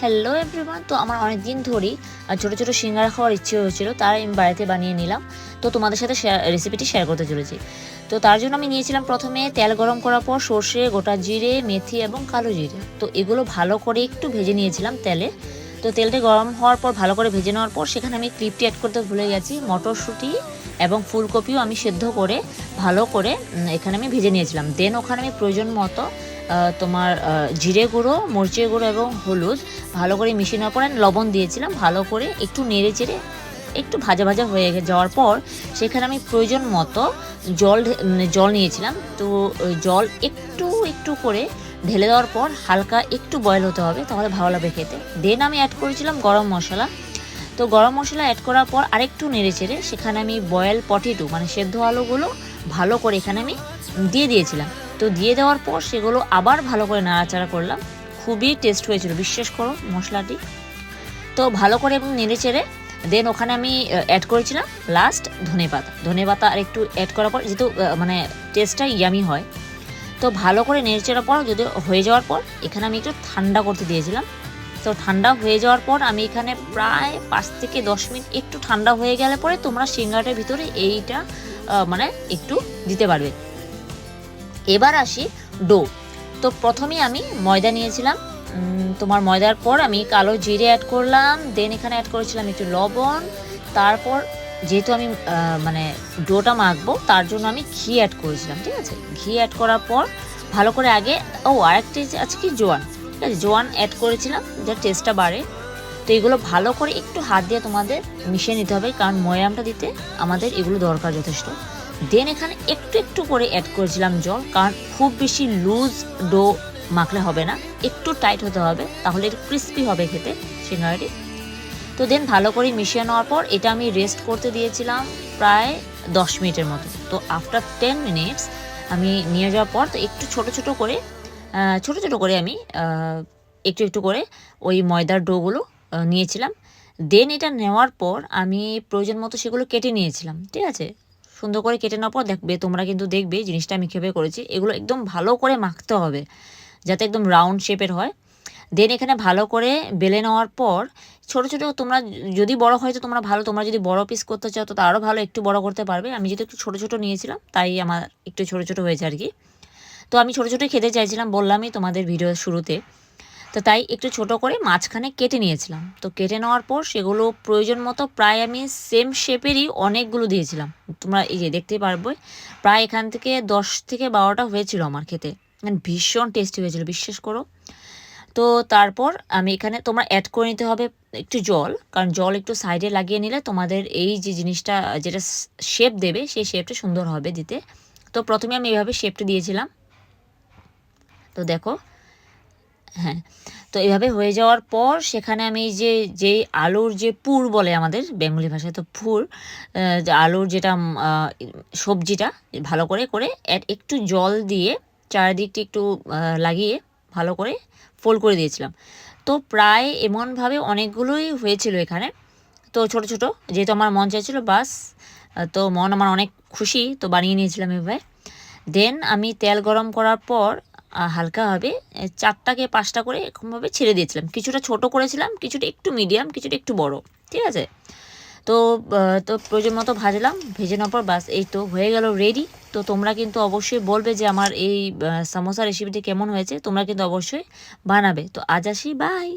Hello everyone তো আমার অনেক দিন ধরেই ছোটো ছোটো সিঙ্গারা খাওয়ার ইচ্ছে হয়েছিল, তার আমি বাড়িতে বানিয়ে নিলাম। তো তোমাদের সাথে রেসিপিটি শেয়ার করতে চলেছি। তো তার জন্য আমি নিয়েছিলাম প্রথমে তেল গরম করার পর সর্ষে, গোটা জিরে, মেথি এবং কালো জিরে। তো এগুলো ভালো করে একটু ভেজে নিয়েছিলাম তেলে। তো তেলটা গরম হওয়ার পর, ভালো করে ভেজে নেওয়ার পর, সেখানে আমি ক্লিপটি অ্যাড করতে ভুলে গেছি, মটরশুঁটি এবং ফুলকপিও আমি সেদ্ধ করে, ভালো করে এখানে আমি ভেজে নিয়েছিলাম। দেন ওখানে আমি প্রয়োজন মতো তোমার জিরে গুঁড়ো, মরিচের গুঁড়ো এবং হলুদ ভালো করে মিশিয়ে নেওয়ার পর লবণ দিয়েছিলাম, ভালো করে একটু নেড়ে চেড়ে একটু ভাজা ভাজা হয়ে যাওয়ার পর সেখানে আমি প্রয়োজন মতো জল জল নিয়েছিলাম। তো জল একটু একটু করে ঢেলে দেওয়ার পর হালকা একটু বয়েল হতে হবে, তাহলে ভালো লাগবে খেতে। দেন আমি অ্যাড করেছিলাম গরম মশলা। তো গরম মশলা অ্যাড করার পর আরেকটু নেড়ে চেড়ে সেখানে আমি বয়েল পটেটো মানে সেদ্ধ আলুগুলো ভালো করে এখানে আমি দিয়ে দিয়েছিলাম। তো দিয়ে দেওয়ার পর সেগুলো আবার ভালো করে নাড়াচাড়া করলাম। খুবই টেস্ট হয়েছিল, বিশ্বাস করো মশলাটি। তো ভালো করে এবং নেড়ে চেড়ে দেন ওখানে আমি অ্যাড করেছিলাম লাস্ট ধনে পাতা। ধনে পাতা আর একটু অ্যাড করার পর যেহেতু মানে টেস্টটা ইয়ামি হয়। তো ভালো করে নেড়ে চেড়ার পর যদি হয়ে যাওয়ার পর, এখানে আমি একটু ঠান্ডা করতে দিয়েছিলাম। তো ঠান্ডা হয়ে যাওয়ার পর আমি এখানে প্রায় পাঁচ থেকে দশ মিনিট একটু ঠান্ডা হয়ে গেলে পরে তোমরা সিঙ্গাটার ভিতরে এইটা মানে একটু দিতে পারবে। এবার আসি ডো। তো প্রথমেই আমি ময়দা নিয়েছিলাম। তোমার ময়দার পর আমি কালো জিরে অ্যাড করলাম দেন এখানে অ্যাড করেছিলাম একটু লবণ। তারপর যেহেতু আমি মানে ডোটা মাখবো, তার জন্য আমি ঘি অ্যাড করেছিলাম, ঠিক আছে? ঘি অ্যাড করার পর ভালো করে আগে, ও আরেকটি আছে কি, জোয়ান? জোয়ান অ্যাড করেছিলাম যার টেস্টটা বাড়ে। তো এগুলো ভালো করে একটু হাত দিয়ে তোমাদের মিশিয়ে নিতে হবে, কারণ ময়ামটা দিতে আমাদের এগুলো দরকার যথেষ্ট। দেন এখানে একটু একটু করে অ্যাড করেছিলাম জল, কারণ খুব বেশি লুজ ডো মাখলে হবে না, একটু টাইট হতে হবে, তাহলে একটু ক্রিস্পি হবে খেতে সিঙ্গারাটি। তো দেন ভালো করে মিশিয়ে নেওয়ার পর এটা আমি রেস্ট করতে দিয়েছিলাম প্রায় দশ মিনিটের মতো। তো আফটার টেন মিনিটস আমি নিয়ে যাওয়ার পর তো একটু ছোট ছোট করে ছোট ছোট করে আমি একটু একটু করে ওই ময়দার ডোগুলো নিয়েছিলাম। দেন এটা নেওয়ার পর আমি প্রয়োজন মতো সেগুলো কেটে নিয়েছিলাম, ঠিক আছে? সুন্দর করে কেটে নেওয়ার পর দেখবে তোমরা কিন্তু দেখবে জিনিসটা আমি কীভাবে করেছি। এগুলো একদম ভালো করে মাখতে হবে, যাতে একদম রাউন্ড শেপের হয়। দেন এখানে ভালো করে বেলে নেওয়ার পর ছোট ছোট তোমরা যদি বড় হয় তো তোমরা ভালো, তোমরা যদি বড় পিস করতে চাও তো আরও ভালো একটু বড় করতে পারবে। আমি যেহেতু একটু ছোট ছোট নিয়েছিলাম, তাই আমার একটু ছোট ছোট হয়েছে আর কি। তো আমি ছোট ছোট খেতে চাইছিলাম, বললামই তোমাদের ভিডিও শুরুতে। তো তাই একটু ছোট করে মাঝখানে কেটে নিয়েছিলাম। তো কেটে নেওয়ার পর সেগুলো প্রয়োজন মতো প্রায় আমি সেম শেপেরই অনেকগুলো দিয়েছিলাম। তোমরা এই যে দেখতেই পারবে, প্রায় এখান থেকে দশ থেকে বারোটা হয়েছিল আমার খেতে। মানে ভীষণ টেস্টি হয়েছিল, বিশ্বাস করো। তো তারপর আমি এখানে তোমরা অ্যাড করে নিতে হবে একটু জল, কারণ জল একটু সাইডে লাগিয়ে নিলে তোমাদের এই যে জিনিসটা, যেটা শেপ দেবে, সেই শেপটা সুন্দর হবে দিতে। তো প্রথমে আমি এইভাবে শেপটা দিয়েছিলাম। তো দেখো হ্যাঁ তো এভাবে হয়ে যাওয়ার পর সেখানে আমি যে, যেই আলুর যে পুর বলে আমাদের বেঙ্গলি ভাষায়, তো পুর আলুর যেটা সবজিটা, ভালো করে করে একটু জল দিয়ে চারিদিকটি একটু লাগিয়ে ভালো করে ফোল্ড করে দিয়েছিলাম। তো প্রায় এমনভাবে অনেকগুলোই হয়েছিল এখানে। তো ছোট ছোট, যেহেতু আমার মন চাইছিল, বাস, তো মন আমার অনেক খুশি, তো বানিয়ে নিয়েছিলাম এভাবে। দেন আমি তেল গরম করার পর আহ, হালকাভাবে চারটাকে পাঁচটা করে এরকমভাবে ছেড়ে দিয়েছিলাম। কিছুটা ছোট করেছিলাম কিছুটা একটু মিডিয়াম কিছুটা একটু বড়। ঠিক আছে? তো তো প্রয়োজন মতো ভাজলাম ভেজে নেওয়ার পর বাস এই তো হয়ে গেল রেডি তো তোমরা কিন্তু অবশ্যই বলবে যে আমার এই সামোসা রেসিপিটি কেমন হয়েছে তোমরা কিন্তু অবশ্যই বানাবে। তো আজ আসি বাই